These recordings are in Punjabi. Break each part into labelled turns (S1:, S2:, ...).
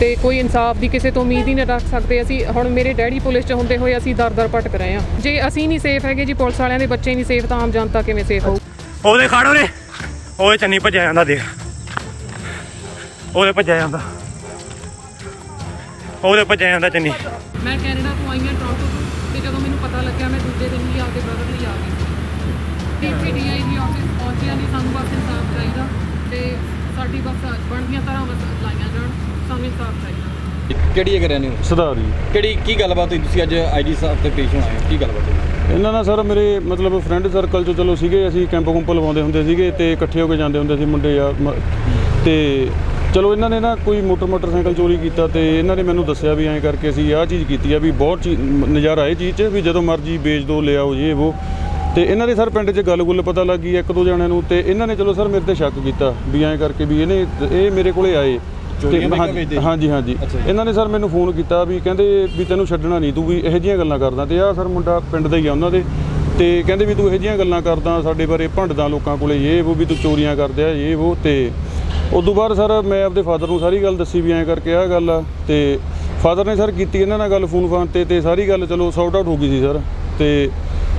S1: ਤੇ ਕੋਈ ਇਨਸਾਫ ਦੀ ਕਿਸੇ ਤੋਂ ਉਮੀਦ ਹੀ ਨਹੀਂ ਰੱਖ ਸਕਦੇ। ਅਸੀਂ ਹੁਣ ਮੇਰੇ ਡੈਡੀ ਪੁਲਿਸ 'ਚ ਹੁੰਦੇ ਹੋਏ ਅਸੀਂ ਦਰ-ਦਰ ਭਟਕ ਰਹੇ ਹਾਂ। ਜੇ ਅਸੀਂ ਨਹੀਂ ਸੇਫ ਹੈਗੇ ਜੀ ਪੁਲਿਸ ਵਾਲਿਆਂ ਦੇ ਬੱਚੇ ਨਹੀਂ ਸੇਫ ਤਾਂ ਆਮ ਜਨਤਾ ਕਿਵੇਂ ਸੇਫ ਹੋਊ?
S2: ਉਹਦੇ ਖੜੋ ਨੇ ਉਹਦੇ ਚੰਨੀ ਭੱਜਿਆ ਜਾਂਦਾ ਦੇਖ। ਉਹਦੇ ਭੱਜਿਆ ਜਾਂਦਾ। ਉਹਦੇ ਭੱਜਿਆ ਜਾਂਦਾ ਚੰਨੀ।
S1: ਮੈਂ ਕੈਨੇਡਾ ਤੋਂ ਆਈ ਹਾਂ ਟੋਰਾਂਟੋ ਤੋਂ ਤੇ ਜਦੋਂ ਮੈਨੂੰ ਪਤਾ ਲੱਗਿਆ ਮੈਂ ਦੂਜੇ ਦਿਨ ਹੀ ਆਪਦੇ ਬ੍ਰਦਰ ਲਈ ਆ ਗਈ। ਟੀਪੀਡੀਆਈ ਦੀ ਆਫਿਸ ਪਹੁੰਚਿਆ ਨਹੀਂ ਸਾਨੂੰ ਬਸ ਇਨਸਾਫ ਚਾਹੀਦਾ ਤੇ ਸਾਡੀ ਬਸ ਬਣਦੀਆਂ ਤਰ੍ਹਾਂ ਬਸ ਲਾਈਆਂ ਜਾਣ। ਸਾਨੂੰ ਇਨਸਾਫ ਚਾਹੀਦਾ
S3: ਕਿਹੜੀ ਜਗ੍ਹਾ ਰਹਿੰਦੇ ਹੋ?
S4: ਸੁਧਾਰ ਜੀ।
S3: ਕਿਹੜੀ ਕੀ ਗੱਲਬਾਤ ਹੋਈ ਤੁਸੀਂ ਅੱਜ ਆਈਜੀ ਸਾਹਿਬ ਤੇ ਪੇਸ਼ ਹੋਣਾ ਹੈ? ਕੀ ਗੱਲਬਾਤ ਹੋਈ?
S4: ਇਹਨਾਂ ਨਾਲ ਸਰ ਮੇਰੇ ਮਤਲਬ ਫਰੈਂਡ ਸਰਕਲ ਚ ਚਲੋ ਸੀਗੇ ਅਸੀਂ ਕੈਂਪ ਕੁੰਪ ਲਵਾਉਂਦੇ ਹੁੰਦੇ ਸੀਗੇ ਤੇ ਇਕੱਠੇ ਹੋ ਕੇ ਜਾਂਦੇ ਹੁੰਦੇ ਸੀ ਮੁੰਡੇ ਆ ਮ- ਤੇ ਚਲੋ ਇਹਨਾਂ ਨੇ ਨਾ ਕੋਈ ਮੋਟਰ ਮੋਟਰਸਾਈਕਲ ਚੋਰੀ ਕੀਤਾ ਤੇ ਇਹਨਾਂ ਨੇ ਮੈਨੂੰ ਦੱਸਿਆ ਵੀ ਐਂ ਕਰਕੇ ਅਸੀਂ ਆਹ ਚੀਜ਼ ਕੀਤੀ ਆ ਵੀ ਬਹੁਤ ਚੀਜ਼ ਮ- ਨਜ਼ਾਰਾ ਇਹ ਚੀਜ਼ 'ਚ ਵੀ ਜਦੋਂ ਮਰਜ਼ੀ ਵੇਚ ਦੋ ਲਿਆਓ ਜੇ ਉਹ ਤੇ ਇਹਨਾਂ ਦੇ ਸਰ ਪਿੰਡ 'ਚ ਗੱਲ ਗੁੱਲ ਪਤਾ ਲੱਗ ਗਈ ਇੱਕ ਦੋ ਜਣਿਆਂ ਨੂੰ ਤੇ ਇਹਨਾਂ ਨੇ ਚਲੋ ਸਰ ਮੇਰੇ ਤੇ ਸ਼ੱਕ ਕੀਤਾ ਵੀ ਐਂ ਕਰਕੇ ਵੀ ਇਹਨੇ ਇਹ ਮੇਰੇ ਕੋਲੇ ਆਏ।
S3: ਚੋਰੀਆਂ ਦੇ
S4: ਹਾਂਜੀ-
S3: ਵੇਚਦੇ?
S4: ਹਾਂਜੀ। ਇਹਨਾਂ ਨੇ ਸਰ ਮੈਨੂੰ ਫੋਨ ਕੀਤਾ ਵੀ ਕਹਿੰਦੇ ਵੀ ਤੈਨੂੰ ਛੱਡਣਾ ਨਹੀਂ ਤੂੰ ਵੀ ਇਹੋ ਜਿਹੀਆਂ ਗੱਲਾਂ ਕਰਦਾ ਤੇ ਆਹ ਸਰ ਮੁੰਡਾ ਪਿੰਡ ਦਾ ਹੀ ਆ ਉਹਨਾਂ ਦੇ ਤੇ ਕਹਿੰਦੇ ਵੀ ਤੂੰ ਇਹੋ ਜਿਹੀਆਂ ਗੱਲਾਂ ਕਰਦਾ ਸਾਡੇ ਬਾਰੇ ਭੰਡਦਾ ਲੋਕਾਂ ਕੋਲੇ ਇਹ ਉਹ ਵੀ ਤੂੰ ਚੋਰੀਆਂ ਕਰਦਿਆ ਇਹ ਉਹ ਤੇ ਉਦੋਂ ਬਾਅਦ ਸਰ ਮੈਂ ਆਪਦੇ ਫਾਦਰ ਨੂੰ ਸਾਰੀ ਗੱਲ ਦੱਸੀ ਵੀ ਐਂ ਕਰਕੇ ਆਹ ਗੱਲ ਆ ਤੇ ਫਾਦਰ ਨੇ ਸਰ ਕੀਤੀ ਇਹਨਾਂ ਨਾਲ ਗੱਲ ਫੋਨ ਫਾਨ ਤੇ ਤੇ ਸਾਰੀ ਗੱਲ ਚਲੋ ਸੌਟ ਆਊਟ ਹੋ ਗਈ ਸੀ ਸਰ ਤੇ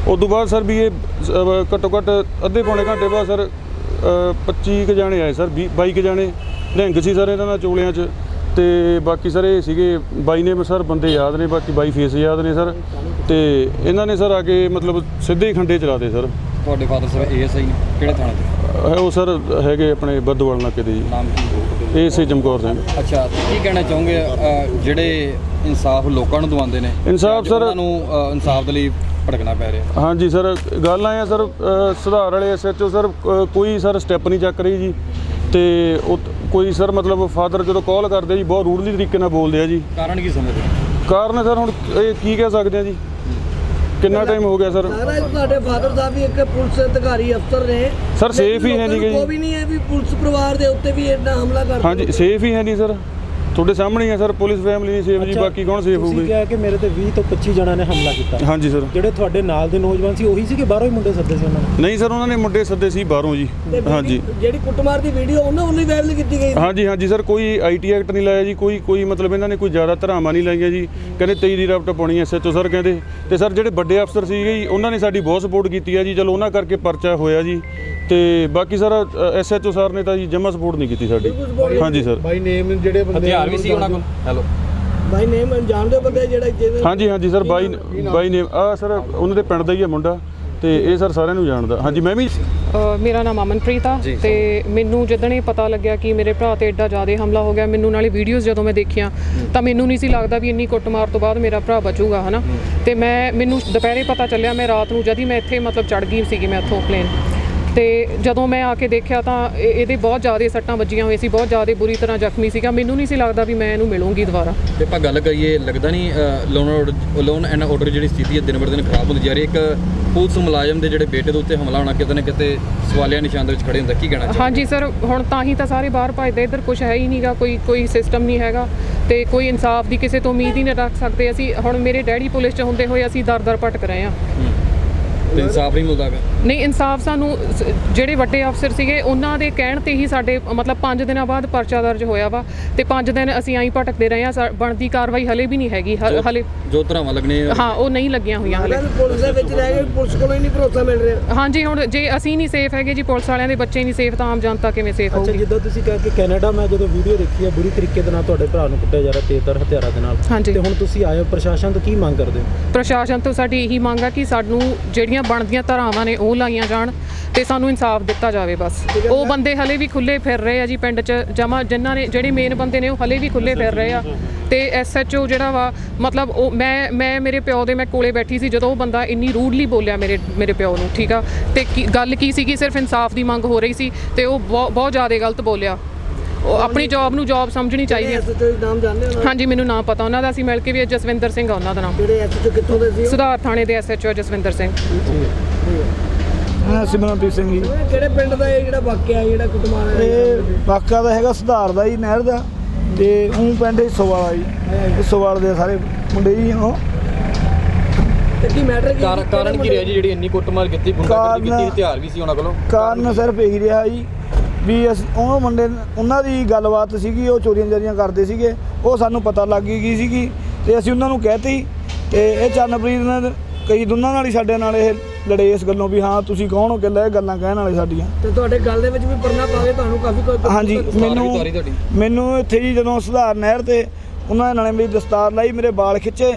S4: ਉਦੋਂ ਬਾਅਦ ਸਰ ਵੀ ਇਹ ਘੱਟੋ ਘੱਟ ਅੱਧੇ ਪੌਣੇ ਘੰਟੇ ਬਾਅਦ ਸਰ ਅਹ, 25 ਕ ਜਾਣੇ ਆਏ ਸਰ 20 22 ਕ ਜਾਣੇ ਨਿਹੰਗ ਸੀ ਸਰ ਇਹਨਾਂ ਨਾਲ ਚੋਲਿਆਂ 'ਚ ਤੇ ਬਾਕੀ ਸਰ ਇਹ ਸੀਗੇ ਬਾਈ ਨੇ ਸਰ ਬੰਦੇ ਯਾਦ ਨੇ ਬਾਕੀ ਬਾਈ ਫੇਸ ਯਾਦ ਨੇ ਸਰ। ਤੇ ਇਹਨਾਂ ਨੇ ਸਰ ਆ ਕੇ ਮਤਲਬ ਸਿੱਧੇ ਹੀ ਖੰਡੇ ਚਲਾਤੇ ਸਰ।
S3: ਤੁਹਾਡੇ ਫਾਦਰ ਸਾਹਿਬ ਏਐਸਆਈ ਨੇ ਕਿਹੜੇ ਥਾਣੇ ਤੇ?
S4: ਅਹ ਉਹ ਸਰ ਹੈਗੇ ਆਪਣੇ ਬੱਦਵਾਲ ਨਾਕੇ ਦੇ ਜੀ।
S3: ਨਾਮ ਕੀ?
S4: ਇਹ ਸੀ ਜਮਕੌਰ ਸਿੰਘ।
S3: ਅੱਛਾ ਕੀ ਕਹਿਣਾ ਚਾਹੋਗੇ ਅ, ਜਿਹੜੇ ਇਨਸਾਫ ਲੋਕਾਂ ਨੂੰ ਦਵਾਉਂਦੇ ਨੇ
S4: ਇਨਸਾਫ
S3: ਅੱਜ
S4: ਸਰ-
S3: ਉਹਨਾਂ ਨੂੰ ਅ, ਇਨਸਾਫ ਦੇ ਲਈ ਭਟਕਣਾ ਪੈ ਰਿਹਾ?
S4: ਹਾਂਜੀ ਸਰ ਗੱਲ ਆਏ ਆ ਸਰ ਸੁਧਾਰ ਵਾਲੇ ਐਸਐਚਓ ਸਰ ਕੋਈ ਸਰ ਸਟੈਪ ਨਹੀਂ ਚੱਕ ਰਹੀ ਜੀ। ਤੇ ਉਹ ਕੋਈ ਸਰ ਮਤਲਬ ਫਾਦਰ ਜਦੋਂ ਕਾਲ ਕਰਦੇ ਜੀ ਬਹੁਤ ਰੂਡਲੀ ਤਰੀਕੇ ਨਾਲ ਬੋਲਦੇ ਆ ਜੀ।
S3: ਕਾਰਨ ਕੀ ਸਮਝਦੇ ਹੋ?
S4: ਕਾਰਨ ਸਰ ਹੁਣ ਇਹ ਕੀ ਕਹਿ ਸਕਦੇ ਆ ਜੀ? ਕਿੰਨਾ ਟਾਈਮ ਹੋ ਗਿਆ ਸਰ?
S5: ਸਾਰਾ ਤੁਹਾਡੇ ਫਾਦਰ ਸਾਹਿਬ ਵੀ ਇੱਕ ਪੁਲਿਸ ਅਧਿਕਾਰੀ ਅਫਸਰ ਨੇ।
S4: ਸਰ, safe ਹੀ ਹੈ ਜੀ।
S5: ਕੋਈ ਵੀ ਨਹੀਂ ਹੈ ਵੀ ਪੁਲਿਸ ਪਰਿਵਾਰ ਦੇ ਉੱਤੇ ਵੀ ਇੰਨਾ ਹਮਲਾ ਕਰਦੇ
S4: ਹਾਂਜੀ ਸੇਫ ਹੀ ਹੈ ਨਹੀਂ ਸਰ। ਤੁਹਾਡੇ ਸਾਹਮਣੇ ਹੀ ਹੈ ਸਰ ਪੁਲਿਸ ਫੈਮਿਲੀ ਨਹੀਂ ਸੇਫ ਜੀ ਬਾਕੀ ਕੌਣ ਸੇਫ
S6: ਤੁਸੀਂ
S4: ਹੋਊਗੀ?
S6: ਕਿਹਾ ਕਿ ਮੇਰੇ ਤੇ 20 ਤੋਂ 25 ਜਣਾਂ ਨੇ ਹਮਲਾ ਕੀਤਾ।
S4: ਹਾਂਜੀ ਸਰ।
S6: ਜਿਹੜੇ ਤੁਹਾਡੇ ਨਾਲ ਦੇ ਨੌਜਵਾਨ ਸੀ ਉਹੀ ਸੀ ਕਿ ਬਾਹਰੋਂ ਹੀ ਮੁੰਡੇ ਸੱਦੇ ਸੀ ਉਹਨਾਂ ਨੇ?
S4: ਨਹੀਂ ਸਰ ਉਹਨਾਂ ਨੇ ਮੁੰਡੇ ਸੱਦੇ ਸੀ ਬਾਹਰੋਂ ਜੀ।
S5: ਤੇ
S4: ਹਾਂਜੀ।
S5: ਜਿਹੜੀ ਕੁੱਟਮਾਰ ਦੀ ਵੀਡੀਓ ਉਹਨਾਂ ਵੱਲੋਂ ਹੀ ਵਾਇਰਲ ਕੀਤੀ ਗਈ। ਸੀ।
S4: ਹਾਂਜੀ ਹਾਂਜੀ ਸਰ ਕੋਈ ਆਈਟੀ ਐਕਟ ਨਹੀਂ ਲਾਇਆ ਜੀ ਕੋਈ ਕੋਈ ਮਤਲਬ ਇਹਨਾਂ ਨੇ ਕੋਈ ਜ਼ਿਆਦਾ ਧਰਾਵਾਂ ਨਹੀਂ ਲਾਈਆਂ ਜੀ। ਕਹਿੰਦੇ 23 ਦੀ ਰਫਟ ਪਾਉਣੀ ਐਸਐਚਓ ਸਰ ਕਹਿੰਦੇ। ਤੇ ਸਰ ਜਿਹੜੇ ਵੱਡੇ ਅਫਸਰ ਸੀਗੇ ਜੀ ਉਹਨਾਂ ਨੇ ਸਾਡੀ ਬਹੁਤ ਸਪੋਰਟ ਕੀਤੀ ਹੈ ਜੀ ਚਲੋ ਉਹਨਾਂ ਕਰਕੇ ਪਰਚਾ ਹੋਇਆ ਜੀ। ਤੇ ਬਾਕੀ ਸਰ ਐਸਐਚਓ ਸਰ ਨੇ ਤਾਂ ਜੀ ਜਮਾ ਸਪੋਰਟ ਨਹੀਂ ਕੀਤੀ ਸਾਡੀ। ਹਾਂਜੀ ਸਰ।
S7: ਬਾਈ ਨੇਮ ਜਿਹੜੇ ਬੰਦੇ
S3: ਹਥਿਆਰ ਵੀ ਸੀ ਉਹਨਾਂ ਕੋਲ? ਹੈਲੋ।
S5: ਬਾਈ ਨੇਮ ਜਾਣਦੇ ਹੋ ਬੰਦੇ ਜਿਹੜਾ ਜਿਹਦੇ
S4: ਹਾਂਜੀ ਹਾਂਜੀ ਸਰ ਬਾਈ ਬਾਈ ਨੇ ਆ ਸਰ ਉਹਨਾਂ ਦੇ ਪਿੰਡ ਦਾ ਹੀ ਹੈ ਮੁੰਡਾ ਤੇ ਇਹ ਸਰ ਸਾਰਿਆਂ ਨੂੰ ਜਾਣਦਾ। ਹਾਂਜੀ ਮੈਂ ਵੀ
S1: ਮੇਰਾ ਨਾਮ ਅਮਨਪ੍ਰੀਤ ਆ ਤੇ ਮੈਨੂੰ ਜਦੋਂ ਇਹ ਪਤਾ ਲੱਗਿਆ ਕਿ ਮੇਰੇ ਭਰਾ ਤੇ ਐਡਾ ਜ਼ਿਆਦਾ ਹਮਲਾ ਹੋ ਗਿਆ ਮੈਨੂੰ ਨਾਲੇ ਵੀਡੀਓਜ਼ ਜਦੋਂ ਮੈਂ ਦੇਖੀਆਂ ਤਾਂ ਮੈਨੂੰ ਨਹੀਂ ਸੀ ਲੱਗਦਾ ਵੀ ਇੰਨੀ ਕੁੱਟਮਾਰ ਤੋਂ ਬਾਅਦ ਮੇਰਾ ਭਰਾ ਬਚੂਗਾ ਹਨਾ? ਤੇ ਮੈਂ ਮੈਨੂੰ ਦੁਪਹਿਰੇ ਪਤਾ ਚੱਲਿਆ ਮੈਂ ਰਾਤ ਨੂੰ ਜਦ ਹੀ ਮੈਂ ਇੱਥੇ ਮਤਲਬ ਚੜ ਗਈ ਸੀਗੀ ਮੈਂ ਇੱਥੋਂ ਪਲੇਨ ਤੇ ਜਦੋਂ ਮੈਂ ਆ ਕੇ ਦੇਖਿਆ ਤਾਂ ਇਹ- ਇਹਦੇ ਬਹੁਤ ਜ਼ਿਆਦਾ ਸੱਟਾਂ ਵੱਜੀਆਂ ਹੋਈਆਂ ਸੀ ਬਹੁਤ ਜ਼ਿਆਦਾ ਬੁਰੀ ਤਰ੍ਹਾਂ ਜ਼ਖਮੀ ਸੀਗਾ। ਮੈਨੂੰ ਨਹੀਂ ਸੀ ਲੱਗਦਾ ਵੀ ਮੈਂ ਇਹਨੂੰ ਮਿਲੂੰਗੀ ਦੁਬਾਰਾ।
S3: ਤੇ ਆਪਾਂ ਗੱਲ ਕਰੀਏ ਲੱਗਦਾ ਨਹੀਂ ਲੋਨ ਲੋਨ ਐਂਡ ਆਰਡਰ ਜਿਹੜੀ ਸਥਿਤੀ ਹੈ ਦਿਨ ਬਰ ਦਿਨ ਖਰਾਬ ਹੁੰਦੀ ਜਾ ਰਹੀ ਇੱਕ ਪੁਲਿਸ ਮੁਲਾਜ਼ਮ ਦੇ ਜਿਹੜੇ ਬੇਟੇ ਦੇ ਉੱਤੇ ਹਮਲਾ ਹੋਣਾ ਕਿਤੇ ਨਾ ਕਿਤੇ ਸਵਾਲੀਆ ਨਿਸ਼ਾਨ ਦੇ ਵਿੱਚ ਖੜੇ ਹੁੰਦਾ ਕੀ ਕਹਿਣਾ
S1: ਹਾਂਜੀ ਸਰ ਹੁਣ ਤਾਂ ਹੀ ਤਾਂ ਸਾਰੇ ਬਾਹਰ ਭੱਜਦੇ ਇੱਧਰ ਕੁਝ ਹੈ ਹੀ ਨਹੀਂਗਾ ਕੋਈ ਕੋਈ ਸਿਸਟਮ ਨਹੀਂ ਹੈਗਾ। ਤੇ ਕੋਈ ਇਨਸਾਫ ਦੀ ਕਿਸੇ ਤੋਂ ਉਮੀਦ ਹੀ ਨਹੀਂ ਰੱਖ ਸਕਦੇ। ਅਸੀਂ ਹੁਣ ਮੇਰੇ ਡੈਡੀ ਪੁਲਿਸ 'ਚ ਹੁੰਦੇ ਹੋਏ ਅਸੀਂ ਦਰ-ਦਰ ਭਟਕ ਰਹੇ ਹਾਂ।
S3: ਤੇ ਇਨਸਾਫ ਨਹੀਂ ਮਿਲਦਾ ਗਾ
S1: ਨਹੀਂ ਇਨਸਾਫ ਸਾਨੂੰ ਸ- ਜਿਹੜੇ ਵੱਡੇ ਅਫਸਰ ਸੀਗੇ ਉਹਨਾਂ ਦੇ ਕਹਿਣ ਤੇ ਹੀ ਸਾਡੇ ਮਤਲਬ 5 ਦਿਨਾਂ ਬਾਅਦ ਪਰਚਾ ਦਰਜ ਹੋਇਆ ਵਾ ਤੇ 5 ਦਿਨ ਅਸੀਂ ਆਈ ਭਟਕਦੇ ਰਹੇ ਸਾ- ਬਣਦੀ ਕਾਰਵਾਈ ਹਲੇ ਵੀ ਨਹੀਂ ਹੈਗੀ ਹ- ਹਲੇ
S3: ਜੋ ਧਰਾਵਾਂ ਲੱਗਣੇ ਆ,
S1: ਹਾਂ ਉਹ ਨਹੀਂ ਲੱਗੀਆਂ ਹੋਈਆਂ ਹਲੇ।
S5: ਪੁਲਿਸ ਦੇ ਵਿੱਚ ਰਹਿ ਕੇ ਪੁਲਿਸ ਕੋਲੋਂ ਹੀ ਨਹੀਂ ਭਰੋਸਾ ਮਿਲ ਰਿਹਾ।
S1: ਹਾਂਜੀ ਹੁਣ ਜੇ ਅਸੀਂ ਨਹੀਂ ਸੇਫ ਹੈਗੇ ਜੀ ਪੁਲਿਸ ਵਾਲਿਆਂ ਦੇ ਬੱਚੇ ਨਹੀਂ ਸੇਫ ਤਾਂ ਆਮ ਜਨਤਾ ਕਿਵੇਂ ਸੇਫ
S6: ਅੱਛਾ
S1: ਹੋਊਗੀ?
S6: ਜਿੱਦਾਂ ਤੁਸੀਂ ਕਿਹਾ ਕਿ ਕੈਨੇਡਾ ਮੈਂ ਜਦੋਂ ਵੀਡੀਓ ਦੇਖੀ ਹੈ ਬੁਰੀ ਤਰੀਕੇ ਦੇ ਨਾਲ ਤੁਹਾਡੇ ਭਰਾ ਨੂੰ ਕੁੱਟਿਆ ਜਾ ਰਿਹਾ ਤੇਜ਼ਧਾਰ ਹਥਿਆਰਾਂ ਦੇ ਨਾਲ।
S1: ਹਾਂਜੀ।
S6: ਤੇ ਹੁਣ ਤੁਸੀਂ ਆਏ ਹੋ ਪ੍ਰਸ਼ਾਸਨ ਤੋਂ ਕੀ ਮੰਗ ਕਰਦੇ ਹੋ?
S1: ਪ੍ਰਸ਼ਾਸਨ ਤੋਂ ਸਾਡੀ ਇਹੀ ਮੰਗ ਆ ਕਿ ਸਾਨੂੰ ਜਿਹੜੀਆਂ ਬਣਦੀਆਂ ਧਾਰਾਵਾਂ ਨੇ ਉਹ ਲਾਈਆਂ ਜਾਣ ਤੇ ਸਾਨੂੰ ਇਨਸਾਫ ਦਿੱਤਾ ਜਾਵੇ ਬਸ। ਉਹ ਬੰਦੇ ਹਲੇ ਵੀ ਖੁੱਲੇ ਫਿਰ ਰਹੇ ਆ ਜੀ ਪਿੰਡ 'ਚ ਜਮਾ ਜਿਨ੍ਹਾਂ ਨੇ ਜਿਹੜੇ ਮੇਨ ਬੰਦੇ ਨੇ ਉਹ ਹਲੇ ਵੀ ਖੁੱਲੇ ਫਿਰ ਰਹੇ ਆ। ਤੇ ਐਸਐਚਓ ਜਿਹੜਾ ਵਾ ਮਤਲਬ ਉਹ ਮੈਂ ਮੈਂ ਮੇਰੇ ਪਿਓ ਦੇ ਮੈਂ ਕੋਲੇ ਬੈਠੀ ਸੀ ਜਦੋਂ ਉਹ ਬੰਦਾ ਇੰਨੀ ਰੂਡਲੀ ਬੋਲਿਆ ਮੇਰੇ ਮੇਰੇ ਪਿਓ ਨੂੰ ਠੀਕ ਆ? ਤੇ ਗੱਲ ਕੀ ਸੀ ਕਿ ਸਿਰਫ ਇਨਸਾਫ ਦੀ ਮੰਗ ਹੋ ਰਹੀ ਸੀ ਤੇ ਉਹ ਬਹੁਤ ਜ਼ਿਆਦਾ ਗਲਤ ਬੋਲਿਆ। ਉਹ ਆਪਣੀ ਜੌਬ ਨੂੰ ਜੌਬ ਸਮਝਣੀ ਚਾਹੀਦੀ ਹੈ
S5: ਨਾਮ ਜਾਣਦੇ?
S1: ਹਾਂਜੀ ਮੈਨੂੰ ਨਾਮ ਪਤਾ। ਉਹਨਾਂ ਦਾ ਅਸੀਂ ਮਿਲ ਕੇ ਵੀ ਜਸਵਿੰਦਰ ਸਿੰਘ ਆ ਉਹਨਾਂ ਦਾ ਨਾਮ।
S5: ਜਿਹੜੇ ਐਸਐਚਓ ਕਿੱਥੋਂ ਦੇ ਸੀ ਉਹ?
S1: ਸੁਧਾਰ ਥਾਣੇ ਦੇ ਐਸਐਚਓ ਜਸਵਿੰਦਰ ਸਿੰਘ।
S8: ਹਾਂ ਸਿਮਰਨਪ੍ਰੀਤ ਸਿੰਘ ਜੀ।
S5: ਇਹ ਕਿਹੜੇ ਪਿੰਡ ਦਾ ਇਹ ਜਿਹੜਾ ਵਾਕਿਆ ਜਿਹੜਾ ਕੁੱਟਮਾਰ
S8: ਇਹ ਵਾਕਾ ਦਾ ਹੈਗਾ ਸੁਧਾਰ ਦਾ ਜੀ ਨਹਿਰ ਦਾ। ਤੇ ਉਹ ਪਿੰਡ ਹਿੱਸੋਵਾਲਾ ਜੀ। ਹਿੱਸੋਵਾਲ ਦੇ ਸਾਰੇ ਮੁੰਡੇ ਜੀ ਉਹ।
S5: ਤੇ ਕੀ ਮੈਟਰ ਕੀ
S3: ਕਾਰ- ਕਾਰਨ ਕੀ ਰਿਹਾ ਜੀ ਜਿਹੜੀ ਇੰਨੀ ਕੁੱਟਮਾਰ ਕੀਤੀ ਗੁੰਡਾਗਰਦੀ
S8: ਕਾਰਨ-
S3: ਕੀਤੀ ਹਥਿਆਰ ਵੀ ਸੀ ਉਹਨਾਂ ਕੋਲੋਂ?
S8: ਕਾਰਨ ਸਿਰਫ ਇਹੀ ਰਿਹਾ ਜੀ ਵੀ ਅਸੀਂ ਉਹ ਮੁੰਡੇ ਉਹਨਾਂ ਦੀ ਗੱਲਬਾਤ ਸੀਗੀ ਉਹ ਚੋਰੀਆਂ ਜਾਰੀਆਂ ਕਰਦੇ ਸੀਗੇ। ਉਹ ਸਾਨੂੰ ਪਤਾ ਲੱਗ ਗਈ ਸੀਗੀ ਤੇ ਅਸੀਂ ਉਹਨਾਂ ਨੂੰ ਕਹਿਤੀ ਤੇ ਇਹ ਚਰਨਪ੍ਰੀਤ ਨੇ ਕਈ ਦੋਨਾਂ ਨਾਲ ਹੀ ਸਾਡੇ ਨਾਲ ਇਹ ਲੜੇ ਇਸ ਗੱਲੋਂ ਵੀ ਹਾਂ ਤੁਸੀਂ ਕੌਣ ਹੋ ਕਿ ਲੈ ਗੱਲਾਂ ਕਹਿਣ ਵਾਲੇ ਸਾਡੀਆਂ।
S5: ਤੇ ਤੁਹਾਡੇ ਗੱਲ ਦੇ ਵਿੱਚ ਵੀ ਪਰਨਾ ਪਾ ਕੇ ਤੁਹਾਨੂੰ ਕਾਫੀ ਕੋਈ
S8: ਹਾਂਜੀ ਮੈਨੂੰ? ਮੈਨੂੰ ਇੱਥੇ ਜੀ ਜਦੋਂ ਸੁਧਾਰ ਨਹਿਰ ਤੇ ਉਹਨਾਂ ਨਾਲੇ ਮੇਰੀ ਦਸਤਾਰ ਲਾਈ ਮੇਰੇ ਵਾਲ ਖਿੱਚੇ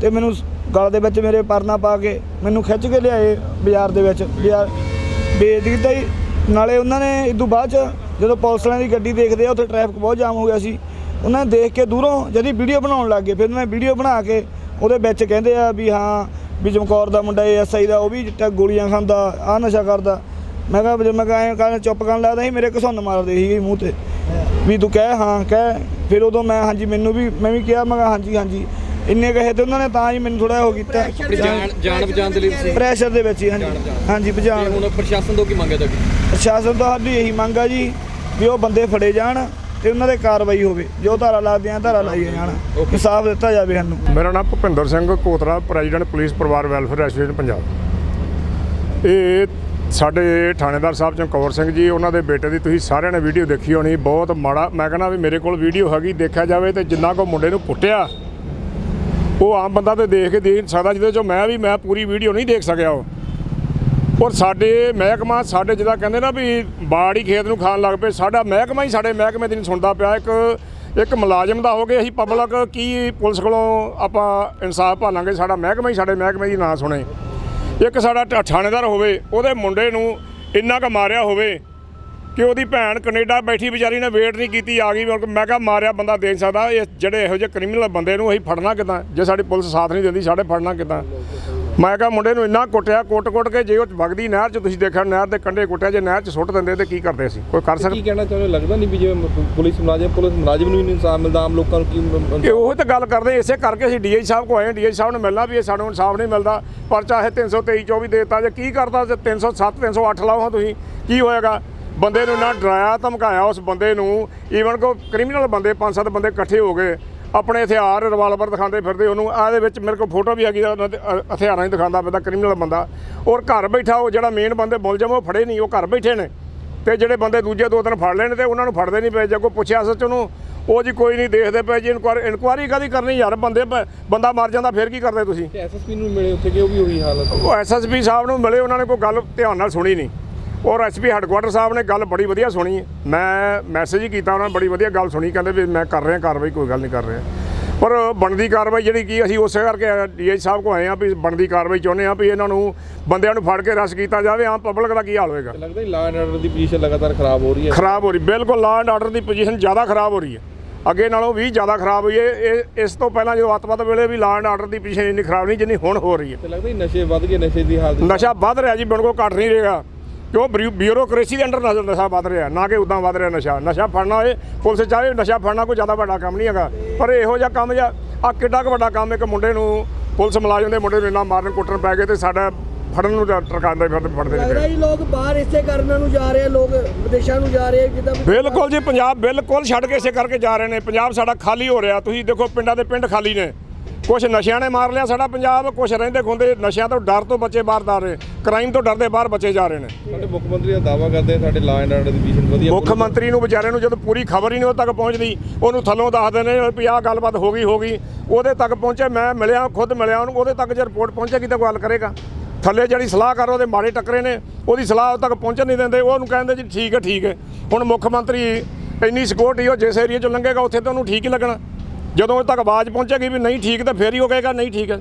S8: ਤੇ ਮੈਨੂੰ ਗਲ ਦੇ ਵਿੱਚ ਮੇਰੇ ਪਰਨਾ ਪਾ ਕੇ ਮੈਨੂੰ ਖਿੱਚ ਕੇ ਲਿਆਏ ਬਾਜ਼ਾਰ ਦੇ ਵਿੱਚ। ਬਾਜ਼ਾਰ ਦਿੱਤਾ ਜੀ ਨਾਲੇ ਉਹਨਾਂ ਨੇ ਇਦੋਂ ਬਾਅਦ ਚ ਜਦੋਂ ਪੁਲਿਸ ਵਾਲਿਆਂ ਦੀ ਗੱਡੀ ਦੇਖਦੇ ਆ ਉੱਥੇ ਟ੍ਰੈਫਿਕ ਬਹੁਤ ਜਾਮ ਹੋ ਗਿਆ ਸੀ। ਉਹਨਾਂ ਨੇ ਦੇਖ ਕੇ ਦੂਰੋਂ ਜਦੀ ਵੀਡੀਓ ਬਣਾਉਣ ਲੱਗ ਗਏ। ਫਿਰ ਉਹਨਾਂ ਨੇ ਵੀਡੀਓ ਬਣਾ ਕੇ ਉਹਦੇ ਵਿੱਚ ਕਹਿੰਦੇ ਆ ਵੀ ਹਾਂ ਵੀ ਚਮਕੌਰ ਦਾ ਮੁੰਡਾ ਐਸਆਈ ਦਾ ਉਹ ਵੀ ਚਿੱਟਾ ਗੋਲੀਆਂ ਖਾਂਦਾ ਆ ਨਸ਼ਾ ਕਰਦਾ। ਮੈਂ ਕਿਹਾ ਜੇ ਮੈਂ ਕਹਾਂ ਕਹਿੰਦਾ ਚੁੱਪ ਕਰਨ ਲੱਗਦਾ ਸੀ ਮੇਰੇ ਘਸੁੰਨ ਮਾਰਦੇ ਸੀ ਮੂੰਹ ਤੇ। ਵੀ ਤੂੰ ਕਹਿ ਹਾਂ ਕਹਿ। ਫਿਰ ਉਦੋਂ ਮੈਂ ਹਾਂਜੀ ਮੈਨੂੰ ਵੀ ਮੈਂ ਵੀ ਕਿਹਾ ਮੈਂ ਕਿਹਾ ਹਾਂਜੀ ਹਾਂਜੀ। ਇੰਨੇ ਕਹੇ ਤੇ ਉਹਨਾਂ ਨੇ ਤਾਂ ਹੀ ਮੈਨੂੰ ਥੋੜਾ ਉਹ ਕੀਤਾ।
S3: ਜਾਨ ਬਚਾਉਣ ਦੇ ਲਈ ਤੁਸੀਂ?
S8: ਪ੍ਰੈਸ਼ਰ ਦੇ ਵਿੱਚ ਹੀ ਹਾਂਜੀ। ਹਾਂਜੀ ਭਜਾਣ
S3: ਹੁਣ ਪ੍ਰਸ਼ਾਸਨ ਤੋਂ ਕੀ ਮੰਗ ਹੈ ਤੁਹਾਡੀ?
S8: ਪ੍ਰਸ਼ਾਸਨ ਤੋਂ ਸਾਡੀ ਇਹੀ ਮੰਗ ਆ ਜੀ ਵੀ ਉਹ ਬੰਦੇ ਫੜੇ ਜਾਣ। ਤੇ ਉਹਨਾਂ ਦੇ ਕਾਰਵਾਈ ਹੋਵੇ ਜੋ ਧਾਰਾ ਲੱਗਦੀਆਂ ਧਾਰਾ ਲਾਈਆਂ ਜਾਣ ਇਨਸਾਫ ਦਿੱਤਾ ਜਾਵੇ ਸਾਨੂੰ।
S7: ਮੇਰਾ ਨਾਮ ਭੁਪਿੰਦਰ ਸਿੰਘ ਕੋਤਰਾ ਪ੍ਰੈਜ਼ੀਡੈਂਟ ਪੁਲਿਸ ਪਰਿਵਾਰ ਵੈਲਫੇਅਰ ਐਸੋਸੀਏਸ਼ਨ ਪੰਜਾਬ। ਇਹ ਸਾਡੇ ਥਾਣੇਦਾਰ ਸਾਹਿਬ ਚਮਕੌਰ ਸਿੰਘ ਜੀ ਉਹਨਾਂ ਦੇ ਬੇਟੇ ਦੀ ਤੁਸੀਂ ਸਾਰਿਆਂ ਨੇ ਵੀਡੀਓ ਦੇਖੀ ਹੋਣੀ ਬਹੁਤ ਮਾੜਾ ਮੈਂ ਕਹਿੰਦਾ ਵੀ ਮੇਰੇ ਕੋਲ ਵੀਡੀਓ ਹੈਗੀ ਦੇਖਿਆ ਜਾਵੇ ਤੇ ਜਿੰਨਾ ਕੋ ਮੁੰਡੇ ਨੂੰ ਕੁੱਟਿਆ ਉਹ ਆਮ ਬੰਦਾ ਤੇ ਦੇਖ ਕੇ ਦੇਖ ਸਕਦਾ ਜਿਹਦੇ ਚੋਂ ਮੈਂ ਵੀ ਮੈਂ ਪੂਰੀ ਵੀਡੀਓ ਨਹੀਂ ਦੇਖ ਸਕਿਆ ਉਹ। ਔਰ ਸਾਡੇ ਮਹਿਕਮਾ, ਸਾਡੇ ਜਿਹਦਾ ਕਹਿੰਦੇ ਨਾ ਵੀ ਬਾੜੀ ਖੇਤ ਨੂੰ ਖਾਣ ਲੱਗ ਪਏ, ਸਾਡਾ ਮਹਿਕਮਾ ਹੀ ਸਾਡੇ ਮਹਿਕਮੇ ਦੀ ਨਹੀਂ ਸੁਣਦਾ ਪਿਆ। ਇੱਕ ਇੱਕ ਮੁਲਾਜ਼ਮ ਦਾ ਹੋ ਗਏ ਅਸੀਂ ਪਬਲਿਕ ਕੀ ਪੁਲਿਸ ਕੋਲੋਂ ਆਪਾਂ ਇਨਸਾਫ ਭਾਲਾਂਗੇ ਸਾਡਾ ਮਹਿਕਮਾ ਹੀ ਸਾਡੇ ਮਹਿਕਮੇ ਦੀ ਨਾ ਸੁਣੇ। ਇੱਕ ਸਾਡਾ ਠਾ- ਥਾਣੇਦਾਰ ਹੋਵੇ, ਉਹਦੇ ਮੁੰਡੇ ਨੂੰ ਇੰਨਾ ਕੁ ਮਾਰਿਆ ਹੋਵੇ ਕਿ ਉਹਦੀ ਭੈਣ ਕੈਨੇਡਾ ਬੈਠੀ ਵਿਚਾਰੀ ਨੇ ਵੇਟ ਨਹੀਂ ਕੀਤੀ, ਆ ਗਈ, ਮੈਂ ਕਿਹਾ ਮਾਰਿਆ ਬੰਦਾ ਦੇ ਸਕਦਾ, ਇਹ ਜਿਹੜੇ ਇਹੋ ਜਿਹੇ ਕ੍ਰਿਮੀਨਲ ਬੰਦੇ ਨੂੰ ਅਸੀਂ ਫੜਨਾ ਕਿਦਾਂ? ਜੇ ਸਾਡੀ ਪੁਲਿਸ ਸਾਥ ਨਹੀਂ ਦਿੰਦੀ, ਸਾਡੇ ਫੜਨਾ ਕਿਦਾਂ? ਮੈਂ ਕਿਹਾ ਮੁੰਡੇ ਨੂੰ ਇੰਨਾ ਕੁੱਟਿਆ ਕੁੱਟ-ਕੁੱਟ ਕੇ ਜੇ ਉਹ ਵਗਦੀ ਨਹਿਰ 'ਚ ਤੁਸੀਂ ਦੇਖਿਆ ਨਹਿਰ ਦੇ ਕੰਢੇ ਕੁੱਟਿਆ ਜੇ ਨਹਿਰ 'ਚ ਸੁੱਟ ਦਿੰਦੇ ਤੇ ਕੀ ਕਰਦੇ ਸੀ? ਕੋਈ ਕਰ
S6: ਕੀ
S7: ਸਕਦਾ?
S6: ਕਹਿਣਾ ਚਾਹੁੰਦੇ? ਹੋ? ਲੱਗਦਾ ਨਹੀਂ ਵੀ ਜਿਵੇਂ ਮ- ਪੁਲਿਸ ਮੁਲਾਜ਼ਮ ਪੁਲਿਸ ਮੁਲਾਜ਼ਮ ਨੂੰ ਨਹੀਂ ਇਨਸਾਫ ਮਿਲਦਾ ਆਮ ਲੋਕਾਂ ਨੂੰ ਕੀ
S7: ਇਹ ਉਹ ਤਾਂ ਗੱਲ ਕਰਦੇ ਇਸੇ ਕਰਕੇ ਅਸੀਂ ਡੀਆਈ ਸਾਹਿਬ ਕੋ ਆਏ ਡੀਆਈ ਸਾਹਿਬ ਨੂੰ ਮਿਲਣਾ ਵੀ ਇਹ ਸਾਨੂੰ ਇਨਸਾਫ ਨਹੀਂ ਮਿਲਦਾ। ਪਰਚਾ ਇਹ 323 24 ਦੇਤਾ। ਜੇ ਕੀ ਕਰਦਾ ਜੇ 307 308 ਲਾਓ ਹਾਂ ਤੁਸੀਂ ਕੀ ਹੋਏਗਾ? ਬੰਦੇ ਨੂੰ ਨਾ ਡਰਾਇਆ ਧਮਕਾਇਆ ਉਸ ਬੰਦੇ ਨੂੰ। ਈਵਨ ਕੋ ਕ੍ਰਿਮੀਨਲ ਬੰਦੇ ਪੰਜ ਸੱਤ ਬੰਦੇ ਇਕੱਠੇ ਹੋ ਗਏ। ਆਪਣੇ ਹਥਿਆਰ ਰਿਵਾਲਵਰ ਦਿਖਾਉਂਦੇ ਫਿਰਦੇ ਉਹਨੂੰ ਆਹ ਦੇ ਵਿੱਚ ਮੇਰੇ ਕੋਲ ਫੋਟੋ ਵੀ ਹੈਗੀ ਹਥਿਆਰਾਂ ਹੀ ਦਿਖਾਉਂਦਾ ਬੰਦਾ ਕ੍ਰਿਮੀਨਲ ਬੰਦਾ। ਔਰ ਘਰ ਬੈਠਾ ਉਹ ਜਿਹੜਾ ਮੇਨ ਬੰਦੇ ਮੁਲਜ਼ਮ ਉਹ ਫੜੇ ਨਹੀਂ ਉਹ ਘਰ ਬੈਠੇ ਨੇ। ਤੇ ਜਿਹੜੇ ਬੰਦੇ ਦੂਜੇ ਦੋ ਤਿੰਨ ਫੜ ਲੈਣ ਤੇ ਉਹਨਾਂ ਨੂੰ ਫੜਦੇ ਨਹੀਂ ਪਏ। ਜੇ ਕੋਈ ਪੁੱਛਿਆ ਸੱਚ ਉਹਨੂੰ ਉਹ ਜੀ ਕੋਈ ਨਹੀਂ ਦੇਖਦੇ ਪਏ ਜੀ ਇਨਕੁਆਰੀ ਕਾਦੀ ਕਰਨੀ ਯਾਰ? ਬੰਦੇ ਬੰਦਾ ਮਰ ਜਾਂਦਾ ਫਿਰ ਕੀ ਕਰਦੇ ਤੁਸੀਂ?
S6: ਐਸਐਸਪੀ ਨੂੰ ਮਿਲੇ ਉੱਥੇ ਕਿ ਉਹ ਵੀ ਉਹੀ ਹਾਲਤ
S7: ਉਹ ਐਸਐਸਪੀ ਸਾਹਿਬ ਨੂੰ ਮਿਲੇ ਉਹਨਾਂ ਨੇ ਕੋਈ ਗੱਲ ਧਿਆਨ ਨਾਲ ਸੁਣੀ ਨਹੀਂ। ਔਰ ਐਸਪੀ ਹੈੱਡਕੁਆਟਰ ਸਾਹਿਬ ਨੇ ਗੱਲ ਬੜੀ ਵਧੀਆ ਸੁਣੀ। ਮੈਂ ਮੈਸੇਜ ਹੀ ਕੀਤਾ ਉਹਨਾਂ ਬੜੀ ਵਧੀਆ ਗੱਲ ਸੁਣੀ ਕਹਿੰਦੇ ਵੀ ਮੈਂ ਕਰ ਰਿਹਾ ਕਾਰਵਾਈ ਕੋਈ ਗੱਲ ਨਹੀਂ ਕਰ ਰਿਹਾ। ਪਰ ਬਣਦੀ ਕਾਰਵਾਈ ਜਿਹੜੀ ਕੀ ਅਸੀਂ ਉਸੇ ਕਰਕੇ ਡੀਆਈ ਸਾਹਿਬ ਕੋ ਆਏ ਆ ਵੀ ਬਣਦੀ ਕਾਰਵਾਈ ਚਾਹੁੰਦੇ ਆ ਵੀ ਇਹਨਾਂ ਨੂੰ ਬੰਦਿਆਂ ਨੂੰ ਫੜ ਕੇ ਰਸ ਕੀਤਾ ਜਾਵੇ ਆਮ ਪਬਲਿਕ ਦਾ ਕੀ ਹਾਲ ਹੋਏਗਾ?
S6: ਲੱਗਦਾ ਲਾਅ ਐਂਡ ਆਰਡਰ ਦੀ ਪੋਜੀਸ਼ਨ ਲਗਾਤਾਰ ਖਰਾਬ ਹੋ ਰਹੀ ਹੈ।
S7: ਖਰਾਬ ਹੋ ਰਹੀ ਬਿਲਕੁਲ ਲਾਅ ਐਂਡ ਆਰਡਰ ਦੀ ਪੋਜੀਸ਼ਨ ਜ਼ਿਆਦਾ ਖਰਾਬ ਹੋ ਰਹੀ ਹੈ। ਅੱਗੇ ਨਾਲੋਂ ਵੀ ਜ਼ਿਆਦਾ ਖਰਾਬ ਹੋਈ ਹੈ। ਇਹ ਇਸ ਤੋਂ ਪਹਿਲਾਂ ਜਦੋਂ ਅੱਤਵਾਦ ਵੇਲੇ ਵੀ ਲਾਅ ਐਂਡ ਆਰਡਰ ਦੀ ਪੋਜੀਸ਼ਨ ਇੰਨੀ ਖਰਾਬ ਨਹੀਂ ਜਿੰਨੀ ਹੁਣ ਹੋ ਰਹੀ ਹੈ।
S6: ਲੱਗਦਾ ਨਸ਼ੇ ਵੱਧ ਗਏ ਨਸ਼ੇ ਦੀ ਹਾਲਤ
S7: ਨਸ਼ਾ ਵੱਧ ਰਿਹਾ ਜੀ ਬਿਲਕੁਲ ਘਟ ਨਹੀਂ ਰਿਹਾ। ਕਿਉਂ? ਬਿਊ- ਬਿਊਰੋਕ੍ਰੇਸੀ ਦੇ ਅੰਡਰ ਨਸ਼ਾ- ਨਸ਼ਾ ਵੱਧ ਰਿਹਾ। ਨਾ ਕਿ ਉਦਾਂ ਵੱਧ ਰਿਹਾ ਨਸ਼ਾ। ਨਸ਼ਾ ਫੜਨਾ ਹੋਏ ਪੁਲਿਸ ਚਾਹੇ ਨਸ਼ਾ ਫੜਨਾ ਕੋਈ ਜ਼ਿਆਦਾ ਵੱਡਾ ਕੰਮ ਨਹੀਂ ਹੈਗਾ। ਪਰ ਇਹੋ ਜਿਹਾ ਕੰਮ ਜਾਂ ਆ ਕਿੱਡਾ ਕੁ ਵੱਡਾ ਕੰਮ ਇੱਕ ਮੁੰਡੇ ਨੂੰ ਪੁਲਿਸ ਮੁਲਾਜ਼ਮ ਦੇ ਮੁੰਡੇ ਨੂੰ ਇੰਨਾ ਮਾਰਨ ਕੁੱਟਣ ਪੈ ਗਏ ਤੇ ਸਾਡਾ ਫੜਨ ਨੂੰ ਤਾਂ ਟਰਕਾਉਂਦੇ ਫਿਰਦੇ ਫੜਦੇ
S5: ਲੱਗਦਾ ਜੀ ਲੋਕ ਬਾਹਰ ਇਸੇ ਕਰਨ ਨੂੰ ਜਾ ਰਹੇ ਲੋਕ ਵਿਦੇਸ਼ਾਂ ਨੂੰ ਜਾ ਰਹੇ ਜਿੱਦਾਂ
S7: ਬਿਲਕੁਲ ਜੀ ਪੰਜਾਬ ਬਿਲਕੁਲ ਛੱਡ ਕੇ ਇਸੇ ਕਰਕੇ ਜਾ ਰਹੇ ਨੇ। ਪੰਜਾਬ ਸਾਡਾ ਖਾਲੀ ਹੋ ਰਿਹਾ। ਤੁਸੀਂ ਦੇਖੋ ਪਿੰਡਾਂ ਦੇ ਪਿੰਡ ਖਾਲੀ ਨੇ। ਕੁਝ ਨਸ਼ਿਆਂ ਨੇ ਮਾਰ ਲਿਆ ਸਾਡਾ ਪੰਜਾਬ ਕੁਝ ਰਹਿੰਦੇ ਖੁੰਦੇ ਨਸ਼ਿਆਂ ਤੋਂ ਡਰ ਤੋਂ ਬੱਚੇ ਬਾਹਰ ਜਾ ਰਹੇ ਕ੍ਰਾਈਮ ਤੋਂ ਡਰਦੇ ਬਾਹਰ ਬੱਚੇ ਜਾ ਰਹੇ ਨੇ।
S6: ਸਾਡੇ ਮੁੱਖ ਮੰਤਰੀ ਦਾ ਦਾਅਵਾ ਕਰਦੇ ਸਾਡੇ ਲਾਅ ਐਂਡ ਆਰਡਰ ਦੀ ਪੋਜੀਸ਼ਨ ਵਧੀਆ
S7: ਮੁੱਖ ਮੰਤਰੀ ਨੂੰ ਵਿਚਾਰੇ ਨੂੰ ਜਦੋਂ ਪੂਰੀ ਖਬਰ ਹੀ ਨਹੀਂ ਉਹ ਤੱਕ ਪਹੁੰਚਦੀ ਉਹਨੂੰ ਥੱਲੋਂ ਦੱਸਦੇ ਨੇ ਵੀ ਆਹ ਗੱਲਬਾਤ ਹੋ ਗਈ ਹੋ ਗਈ। ਉਹਦੇ ਤੱਕ ਪਹੁੰਚੇ ਮੈਂ ਮਿਲਿਆ ਖੁਦ ਮਿਲਿਆ ਉਹਨੂੰ ਉਹਦੇ ਤੱਕ ਜੇ ਰਿਪੋਰਟ ਪਹੁੰਚੇਗੀ ਤਾਂ ਗੱਲ ਕਰੇਗਾ। ਥੱਲੇ ਜਿਹੜੀ ਸਲਾਹ ਕਰ ਉਹਦੇ ਮਾੜੇ ਟੱਕਰੇ ਨੇ ਉਹਦੀ ਸਲਾਹ ਉਹ ਤੱਕ ਪਹੁੰਚਣ ਨਹੀਂ ਦਿੰਦੇ ਉਹਨੂੰ ਕਹਿੰਦੇ ਜੀ ਠੀਕ ਹੈ ਠੀਕ ਹੈ। ਹੁਣ ਮੁੱਖ ਮੰਤਰੀ ਇੰਨੀ ਸਿਕਿਉਰਿਟੀ ਉਹ ਜਿਸ ਏਰੀਆ 'ਚੋਂ ਲੰਘੇਗਾ ਉੱਥੇ ਤਾਂ ਉਹਨੂੰ ਠੀਕ ਹੀ ਲੱਗਣਾ। ਜਦੋਂ ਉਹ ਤੱਕ ਆਵਾਜ਼ ਪਹੁੰਚੇਗੀ ਵੀ ਨਹੀਂ ਠੀਕ ਤਾਂ ਫੇਰ ਹੀ ਉਹ ਕਹੇਗਾ ਨਹੀਂ ਠੀਕ ਹੈ।